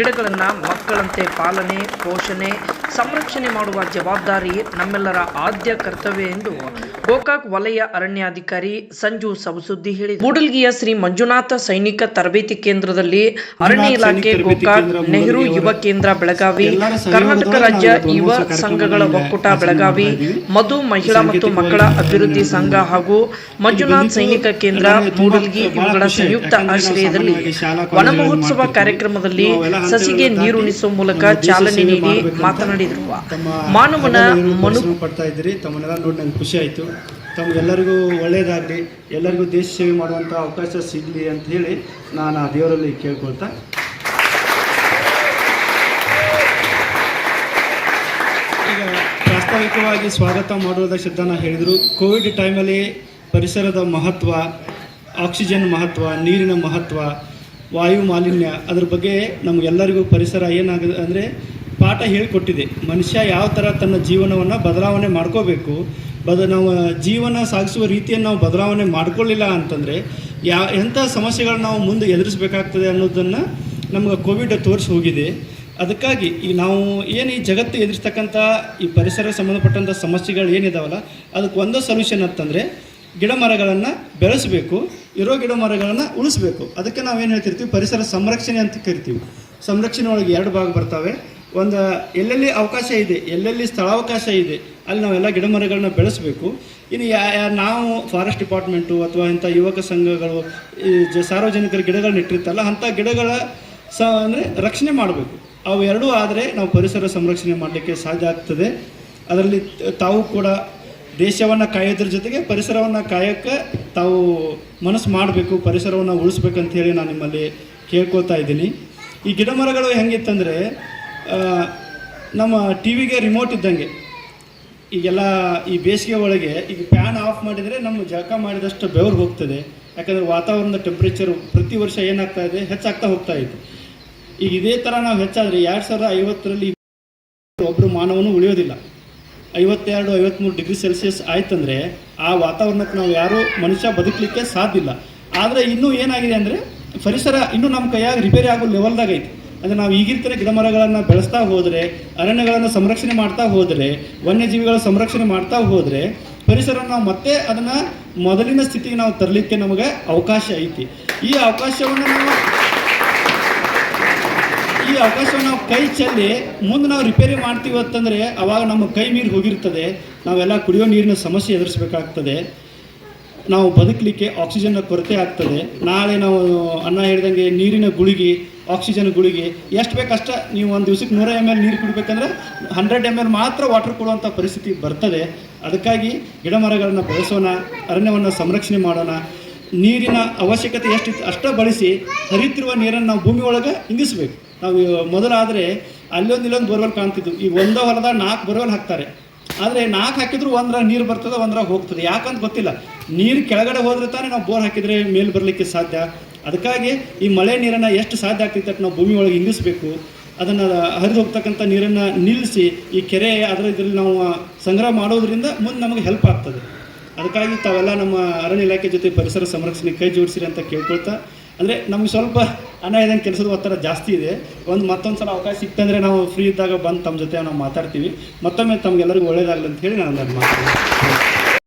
ಗಿಡಗಳನ್ನು ಮಕ್ಕಳಂತೆ ಪಾಲನೆ ಪೋಷಣೆ ಸಂರಕ್ಷಣೆ ಮಾಡುವ ಜವಾಬ್ದಾರಿ ನಮ್ಮೆಲ್ಲರ ಆದ್ಯ ಕರ್ತವ್ಯ ಎಂದು ಗೋಕಾಕ್ ವಲಯ ಅರಣ್ಯಾಧಿಕಾರಿ ಸಂಜು ಸವಸುದ್ದಿ ಹೇಳಿದರು. ಮೂಡಲ್ಗಿಯ ಶ್ರೀ ಮಂಜುನಾಥ ಸೈನಿಕ ತರಬೇತಿ ಕೇಂದ್ರದಲ್ಲಿ ಅರಣ್ಯ ಇಲಾಖೆ ಗೋಕಾಕ್ ನೆಹರು ಯುವ ಕೇಂದ್ರ ಬೆಳಗಾವಿ ಕರ್ನಾಟಕ ರಾಜ್ಯ ಯುವ ಸಂಘಗಳ ಒಕ್ಕೂಟ ಬೆಳಗಾವಿ ಮಧು ಮಹಿಳಾ ಮತ್ತು ಮಕ್ಕಳ ಅಭಿವೃದ್ಧಿ ಸಂಘ ಹಾಗೂ ಮಂಜುನಾಥ್ ಸೈನಿಕ ಕೇಂದ್ರ ಮೂಡಲ್ಗಿ ಇವುಗಳ ಸಂಯುಕ್ತ ಆಶ್ರಯದಲ್ಲಿ ವನ ಮಹೋತ್ಸವ ಕಾರ್ಯಕ್ರಮದಲ್ಲಿ ಸಸಿಗೆ ನೀರುಣಿಸುವ ಮೂಲಕ ಚಾಲನೆ ನೀಡಿ ಮಾತನಾಡಿದರು ಮಾನವನ ಮನು ಶ್ರಮ ಪಡ್ತಾ ಇದ್ದೀರಿ. ತಮ್ಮನ್ನೆಲ್ಲ ನೋಡಿ ನಂಗೆ ಖುಷಿ ಆಯಿತು. ತಮಗೆಲ್ಲರಿಗೂ ಒಳ್ಳೆಯದಾಗಲಿ ಎಲ್ಲರಿಗೂ ದೇಶ ಸೇವೆ ಮಾಡುವಂಥ ಅವಕಾಶ ಸಿಗಲಿ ಅಂತ ಹೇಳಿ ನಾನು ಆ ದೇವರಲ್ಲಿ ಕೇಳ್ಕೊಳ್ತಾ ಈಗ ಪ್ರಾಸ್ತಾವಿಕವಾಗಿ ಸ್ವಾಗತ ಮಾಡುವುದ ಶಬ್ದನ ಹೇಳಿದರು. ಕೋವಿಡ್ ಟೈಮಲ್ಲಿ ಪರಿಸರದ ಮಹತ್ವ ಆಕ್ಸಿಜನ್ ಮಹತ್ವ ನೀರಿನ ಮಹತ್ವ ವಾಯು ಮಾಲಿನ್ಯ ಅದ್ರ ಬಗ್ಗೆ ನಮಗೆಲ್ಲರಿಗೂ ಪರಿಸರ ಏನಾಗಿದೆ ಅಂದರೆ ಪಾಠ ಹೇಳಿಕೊಟ್ಟಿದೆ. ಮನುಷ್ಯ ಯಾವ ಥರ ತನ್ನ ಜೀವನವನ್ನು ಬದಲಾವಣೆ ಮಾಡ್ಕೋಬೇಕು, ಬದ, ನಾವು ಜೀವನ ಸಾಗಿಸುವ ರೀತಿಯನ್ನು ನಾವು ಬದಲಾವಣೆ ಮಾಡ್ಕೊಳ್ಳಿಲ್ಲ ಅಂತಂದರೆ, ಯಾ ಎಂಥ ಸಮಸ್ಯೆಗಳನ್ನ ನಾವು ಮುಂದೆ ಎದುರಿಸಬೇಕಾಗ್ತದೆ ಅನ್ನೋದನ್ನು ನಮ್ಗೆ ಕೋವಿಡ್ ತೋರಿಸಿ ಹೋಗಿದೆ. ಅದಕ್ಕಾಗಿ ಈ ನಾವು ಏನು ಈ ಜಗತ್ತು ಎದುರಿಸ್ತಕ್ಕಂಥ ಈ ಪರಿಸರ ಸಂಬಂಧಪಟ್ಟಂಥ ಸಮಸ್ಯೆಗಳು ಏನಿದಾವಲ್ಲ ಅದಕ್ಕೆ ಒಂದೇ ಸೊಲ್ಯೂಷನ್ ಅಂತಂದರೆ, ಗಿಡ ಮರಗಳನ್ನು ಬೆಳೆಸಬೇಕು, ಇರೋ ಗಿಡ ಮರಗಳನ್ನು ಉಳಿಸ್ಬೇಕು. ಅದಕ್ಕೆ ನಾವೇನು ಹೇಳ್ತಿರ್ತೀವಿ? ಪರಿಸರ ಸಂರಕ್ಷಣೆ ಅಂತ ಕರಿತೀವಿ. ಸಂರಕ್ಷಣೆ ಒಳಗೆ ಎರಡು ಭಾಗ ಬರ್ತವೆ. ಒಂದು, ಎಲ್ಲೆಲ್ಲಿ ಅವಕಾಶ ಇದೆ, ಎಲ್ಲೆಲ್ಲಿ ಸ್ಥಳಾವಕಾಶ ಇದೆ, ಅಲ್ಲಿ ನಾವೆಲ್ಲ ಗಿಡ ಮರಗಳನ್ನ ಬೆಳೆಸಬೇಕು. ಇನ್ನು ಯಾ ನಾವು ಫಾರೆಸ್ಟ್ ಡಿಪಾರ್ಟ್ಮೆಂಟು ಅಥವಾ ಇಂಥ ಯುವಕ ಸಂಘಗಳು ಜ, ಸಾರ್ವಜನಿಕರ ಗಿಡಗಳನ್ನ ಇಟ್ಟಿರ್ತಲ್ಲ, ಅಂಥ ಗಿಡಗಳ ಸ, ಅಂದರೆ ರಕ್ಷಣೆ ಮಾಡಬೇಕು. ಅವು ಎರಡೂ ಆದರೆ ನಾವು ಪರಿಸರ ಸಂರಕ್ಷಣೆ ಮಾಡಲಿಕ್ಕೆ ಸಾಧ್ಯ ಆಗ್ತದೆ. ಅದರಲ್ಲಿ ತಾವು ಕೂಡ ದೇಶವನ್ನು ಕಾಯೋದ್ರ ಜೊತೆಗೆ ಪರಿಸರವನ್ನು ಕಾಯೋಕ್ಕೆ ತಾವು ಮನಸ್ಸು ಮಾಡಬೇಕು, ಪರಿಸರವನ್ನು ಉಳಿಸ್ಬೇಕಂತ ಹೇಳಿ ನಾನು ನಿಮ್ಮಲ್ಲಿ ಕೇಳ್ಕೊತಾ ಇದ್ದೀನಿ. ಈ ಗಿಡ ಮರಗಳು ಹೆಂಗಿತ್ತಂದರೆ ನಮ್ಮ ಟಿ ವಿಗೆ ರಿಮೋಟ್ ಇದ್ದಂಗೆ. ಈಗೆಲ್ಲ ಈ ಬೇಸಿಗೆ ಒಳಗೆ ಈಗ ಫ್ಯಾನ್ ಆಫ್ ಮಾಡಿದರೆ ನಮ್ಮ ಜಳಕ ಮಾಡಿದಷ್ಟು ಬೆವರು ಹೋಗ್ತದೆ. ಯಾಕಂದರೆ ವಾತಾವರಣದ ಟೆಂಪ್ರೇಚರ್ ಪ್ರತಿ ವರ್ಷ ಏನಾಗ್ತಾ ಇದೆ? ಹೆಚ್ಚಾಗ್ತಾ ಹೋಗ್ತಾ ಇದೆ. ಈಗ ಇದೇ ಥರ ನಾವು ಹೆಚ್ಚಾದರೆ ಎರಡು ಸಾವಿರದ ಐವತ್ತರಲ್ಲಿ ಒಬ್ಬರು ಮಾನವನು ಉಳಿಯೋದಿಲ್ಲ. ಐವತ್ತೆರಡು ಐವತ್ತ್ಮೂರು ಡಿಗ್ರಿ ಸೆಲ್ಸಿಯಸ್ ಆಯ್ತಂದರೆ ಆ ವಾತಾವರಣಕ್ಕೆ ನಾವು ಯಾರೂ ಮನುಷ್ಯ ಬದುಕಲಿಕ್ಕೆ ಸಾಧ್ಯ ಇಲ್ಲ. ಆದರೆ ಇನ್ನೂ ಏನಾಗಿದೆ ಅಂದರೆ ಪರಿಸರ ಇನ್ನೂ ನಮ್ಮ ಕೈಯಾಗಿ ರಿಪೇರಿ ಆಗೋ ಲೆವೆಲ್ದಾಗ ಐತಿ. ಅಂದರೆ ನಾವು ಈಗಿರ್ತಾರೆ ಗಿಡ ಮರಗಳನ್ನು ಬೆಳೆಸ್ತಾ ಹೋದರೆ, ಅರಣ್ಯಗಳನ್ನು ಸಂರಕ್ಷಣೆ ಮಾಡ್ತಾ ಹೋದರೆ, ವನ್ಯಜೀವಿಗಳ ಸಂರಕ್ಷಣೆ ಮಾಡ್ತಾ ಹೋದರೆ ಪರಿಸರ ನಾವು ಮತ್ತೆ ಅದನ್ನು ಮೊದಲಿನ ಸ್ಥಿತಿಗೆ ನಾವು ತರಲಿಕ್ಕೆ ನಮಗೆ ಅವಕಾಶ ಐತಿ. ಈ ಅವಕಾಶವನ್ನು ನಾವು ಈ ಅವಕಾಶವನ್ನು ನಾವು ಕೈ ಚೆಲ್ಲಿ ಮುಂದೆ ನಾವು ರಿಪೇರಿ ಮಾಡ್ತೀವಿ ಅಂತಂದರೆ ಅವಾಗ ನಮ್ಮ ಕೈ ಮೀರಿ ಹೋಗಿರ್ತದೆ, ನಾವೆಲ್ಲ ಕುಡಿಯೋ ನೀರಿನ ಸಮಸ್ಯೆ ಎದುರಿಸಬೇಕಾಗ್ತದೆ. ನಾವು ಬದುಕಲಿಕ್ಕೆ ಆಕ್ಸಿಜನ್ನ ಕೊರತೆ ಆಗ್ತದೆ. ನಾಳೆ ನಾವು ಅನ್ನ ಹೇಳಿದಂಗೆ ನೀರಿನ ಗುಳಿಗೆ ಆಕ್ಸಿಜನ್ ಗುಳಿಗೆ ಎಷ್ಟು ಬೇಕಷ್ಟ ನೀವು ಒಂದು ದಿವ್ಸಕ್ಕೆ ನೂರ ಎಂ ಎಲ್ ನೀರು ಕುಡಬೇಕಂದ್ರೆ ಹಂಡ್ರೆಡ್ ಎಂ ಎಲ್ ಮಾತ್ರ ವಾಟರ್ ಕೊಡುವಂಥ ಪರಿಸ್ಥಿತಿ ಬರ್ತದೆ. ಅದಕ್ಕಾಗಿ ಗಿಡ ಮರಗಳನ್ನು ಬೆಳೆಸೋಣ, ಅರಣ್ಯವನ್ನು ಸಂರಕ್ಷಣೆ ಮಾಡೋಣ. ನೀರಿನ ಅವಶ್ಯಕತೆ ಎಷ್ಟಿತ್ತು ಅಷ್ಟೇ ಬಳಸಿ ಹರಿತಿರುವ ನೀರನ್ನು ನಾವು ಭೂಮಿ ಒಳಗೆ ಇಂಗಿಸ್ಬೇಕು. ನಾವು ಮೊದಲಾದರೆ ಅಲ್ಲೊಂದು ಇಲ್ಲೊಂದು ಬೋರ್ವೆಲ್ ಕಾಣ್ತಿದ್ವು. ಈ ಒಂದೋ ಹೊಲದಾಗ ನಾಲ್ಕು ಬೋರ್ವೆಲ್ ಹಾಕ್ತಾರೆ. ಆದರೆ ನಾಲ್ಕು ಹಾಕಿದ್ರು ಒಂದ್ರಾಗ ನೀರು ಬರ್ತದೆ, ಒಂದ್ರಾಗ ಹೋಗ್ತದೆ. ಯಾಕಂತ ಗೊತ್ತಿಲ್ಲ. ನೀರು ಕೆಳಗಡೆ ಹೋದ್ರೆ ತಾನೇ ನಾವು ಬೋರ್ ಹಾಕಿದರೆ ಮೇಲೆ ಬರಲಿಕ್ಕೆ ಸಾಧ್ಯ. ಅದಕ್ಕಾಗಿ ಈ ಮಳೆ ನೀರನ್ನು ಎಷ್ಟು ಸಾಧ್ಯ ಆಗ್ತೈತೆ ನಾವು ಭೂಮಿ ಒಳಗೆ ಇಂಗಿಸ್ಬೇಕು. ಅದನ್ನು ಹರಿದು ಹೋಗ್ತಕ್ಕಂಥ ನೀರನ್ನು ನಿಲ್ಲಿಸಿ ಈ ಕೆರೆ ಅದರ ಇದರಲ್ಲಿ ನಾವು ಸಂಗ್ರಹ ಮಾಡೋದ್ರಿಂದ ಮುಂದೆ ನಮಗೆ ಹೆಲ್ಪ್ ಆಗ್ತದೆ. ಅದಕ್ಕಾಗಿ ತಾವೆಲ್ಲ ನಮ್ಮ ಅರಣ್ಯ ಇಲಾಖೆ ಜೊತೆ ಪರಿಸರ ಸಂರಕ್ಷಣೆ ಕೈ ಜೋಡಿಸಿರಿ ಅಂತ ಕೇಳ್ಕೊಳ್ತಾ, ಅಂದರೆ ನಮ್ಗೆ ಸ್ವಲ್ಪ ಅನಾಯದಂಗೆ ಕೆಲಸದ ಒತ್ತಡ ಜಾಸ್ತಿ ಇದೆ. ಒಂದು ಮತ್ತೊಂದು ಸಲ ಅವಕಾಶ ಸಿಕ್ತಂದರೆ ನಾವು ಫ್ರೀ ಇದ್ದಾಗ ಬಂದು ತಮ್ಮ ಜೊತೆ ನಾವು ಮಾತಾಡ್ತೀವಿ. ಮತ್ತೊಮ್ಮೆ ತಮಗೆಲ್ಲರಿಗೂ ಒಳ್ಳೇದಾಗಲಿ ಅಂತ ಹೇಳಿ ನಾನು ನನ್ನ ಮಾತು